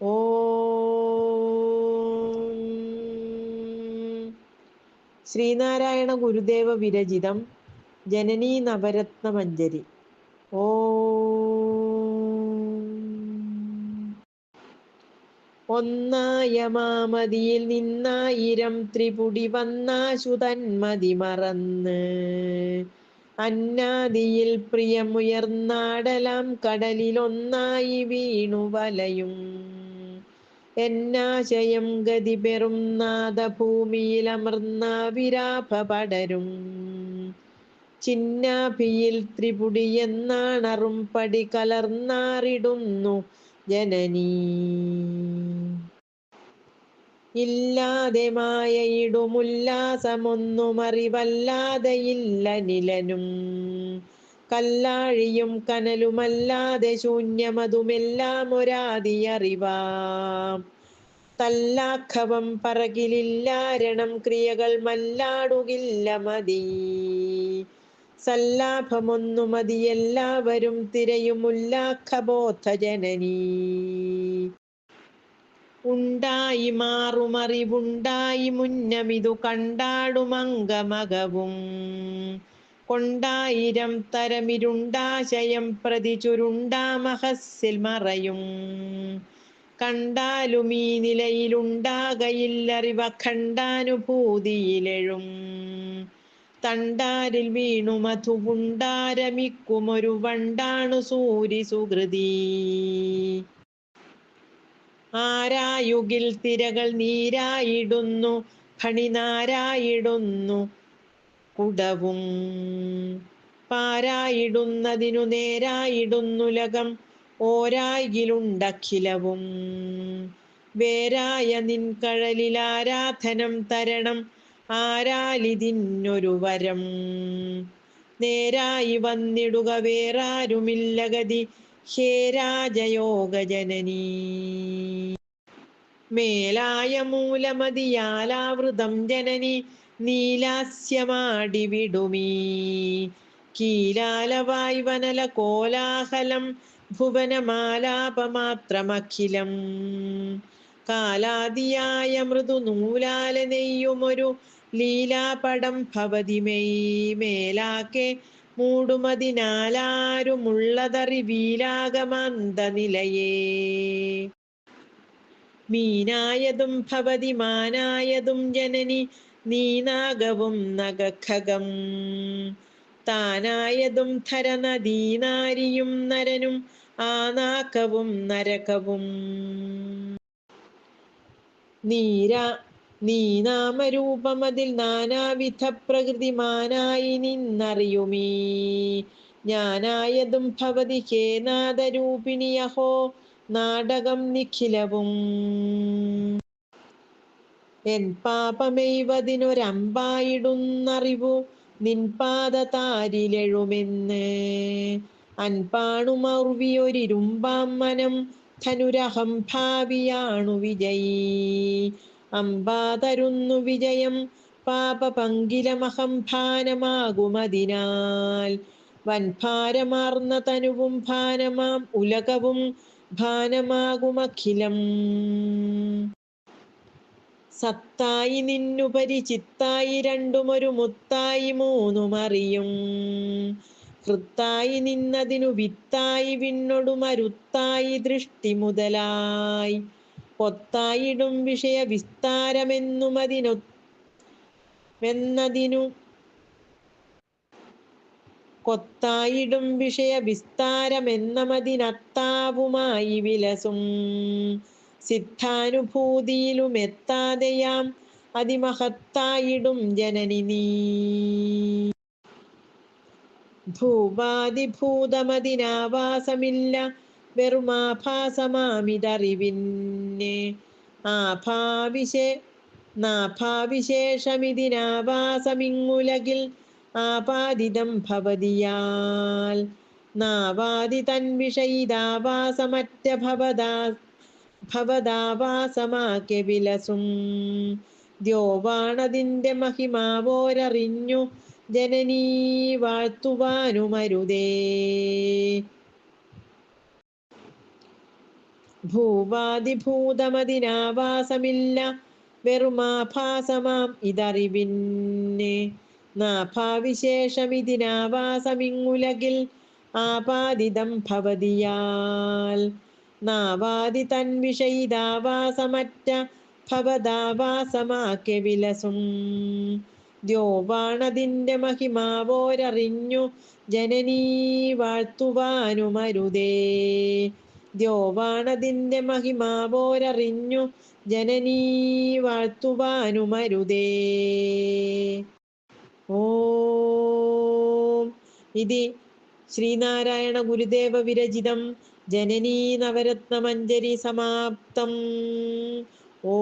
ഓ ശ്രീനാരായണ ഗുരുദേവ വിരചിതം ജനനീ നവരത്നമഞ്ജരി ഓ ഒന്നായ മാമതിയിൽ നിന്നായിരം ത്രിപുടി വന്നാശുതന്മതി മറന്ന് അന്നാദിയിൽ പ്രിയമുയർന്നാടലാം കടലിലൊന്നായി വീണു വലയും. എന്നാശയം ഗതി പെറും നാദഭൂമിയിലമർന്ന വിരാഭ പടരും ചിന്നാഭിയിൽ ത്രിപുടി എന്നാണറും പടി കലർന്നാറിടുന്നു ജനനീ. ഇല്ലാതെ മായയിടുമുല്ലാസമൊന്നുമറിവല്ലാതെ ഇല്ല നിലനും. കല്ലാഴിയും കനലുമല്ലാതെ ശൂന്യമതുമെല്ലാം ഒരാതി അറിവാം തല്ലാഖവം പറകിലില്ലാരണം ക്രിയകൾ മല്ലാടുകില്ല മതി. സല്ലാഭമൊന്നു മതി എല്ലാവരും തിരയുമുല്ലാഖബോധ ജനനീ ഉണ്ടായി മാറുമറിവുണ്ടായി മുന്നമിതു കണ്ടാടുമംഗമകവും കൊണ്ടായിരം തരമിരുണ്ടാശയം പ്രതി ചുരുണ്ടാമഹസ്സിൽ മറയും. കണ്ടാലും ഈ നിലയിലുണ്ടാകയില്ലറിവ ഖണ്ഡാനുഭൂതിയിലെഴും തണ്ടാരിൽ വീണു മധുവുണ്ടാരമിക്കുമൊരു വണ്ടാണു സൂരി സുഹൃതി. ആരായുകിൽ തിരകൾ നീരായിടുന്നു ഫണിനാരായിടുന്നു കുടവും. പാരായിടുന്നതിനു നേരായിടുന്നുലകം ഓരായിലുണ്ടഖിലവും. വേരായ നിൻകഴലിൽ ആരാധനം തരണം ആരാലിതിന്നൊരു വരം. നേരായി വന്നിടുക വേറാരുമില്ല ഗതി ഹേ രാജയോഗ ജനനീ മേലായ മൂലമതിയാലാവൃതം ജനനി നീലാസ്യമാടിവിടുമീ. കീലാലവായ് വനല കോലാഹലം ഭുവനമാലാപമാത്രമഖിലം. കാലാദിയായ മൃദുനൂലാല നെയ്യുമൊരു ലീലാപടം ഭവതി മെയ്. മേലാക്കെ മൂടുമതിനാലാരുമുള്ളതറിവീലാകമാന്ത നിലയേ മീനായതും ഭവതി മാനായതും ജനനി നീനാഗവും നഗഖകം താനായതും ധരനദീനാരിയും നരനും ആനാക്കവും നരകവും. നീര നീ നാമരൂപമതിൽ നാനാവിധ പ്രകൃതിമാനായി നിന്നറിയുമീ. ഞാനായതും ഭവതി ഹേ നാദരൂപിണിയഹോ നാടകം നിഖിലവും. എൻ പാപമെയ്വതിനൊരമ്പായിടുന്നറിവു നിൻപാദ താരിലെഴുമെന്ന് അൻപാണുമൗർവിയൊരിരുമ്പാം മനം ധനുരഹം ഭാവിയാണു വിജയി. അമ്പാ തരുന്നു വിജയം പാപപങ്കിലമഹം ഭാനമാകുമതിനാൽ വൻഭാരമാർന്ന തനുവും ഭാനമാം ഉലകവും ഭാനമാകുമഖിലം. സത്തായി നിന്നുപരി ചിത്തായി രണ്ടുമൊരു മുത്തായി മൂന്നുമറിയും. ഹൃത്തായി നിന്നതിനു വിത്തായി വിണ്ണൊടു മരുത്തായി ദൃഷ്ടി മുതലായി. പൊത്തായിടും വിഷയ വിസ്താരമെന്നുമതിനൊ എന്നതിനു കൊത്തായിടും വിഷയ വിസ്താരമെന്നമതിനത്താവുമായി വിലസും. സിദ്ധാനുഭൂതിയിലും എത്താതെയാം അതിമഹത്തായിടും ജനനി നീ. ഭൂപാതിഭൂതമതിനാവാസമില്ല വെറുമാഭാസമാമിതറിവിന്നെ. ആഭാവിശേ നാഭാവിശേഷമിതിനാവാസമിങ്ങുലകിൽ ആപാദിതം ഭവതിയാൽ. നാവാദി തൻവിഷയിതാവാസമറ്റ ഭവദാ ഭവദാവാസമാക്കെ വിലസും. ദ്യോവാണതിന്റെ മഹിമാവോരറിഞ്ഞു ജനനീ വാഴ്ത്തുവാനുമരുതേ. ഭൂവാദിഭൂതമതിനാവാസമില്ല വെറുമാഭാസമാം ഇതറിവിന്നെ നാഭാവിശേഷമിതിനാവാസമിങ്ങുലകിൽ ആപാദിതം ഭവതിയാൽ. നാവാദി തൻവിഷയിതാവാസമറ്റ ഭവതാവാസമാക്കെ വിലസും. ദ്യോവാണതിന്റെ മഹിമാവോരറിഞ്ഞു ജനനീ വാഴ്ത്തുവാനുമരുതേ. ദ്യോവാണതിന്റെ മഹിമാവോരറിഞ്ഞു ജനനീ വാഴ്ത്തുവാനുമരുതേ. ഓ. ഇതി ശ്രീനാരായണ ഗുരുദേവ വിരചിതം. ജനനീ നവരത്നമഞ്ജരി സമാപ്തം. ഓ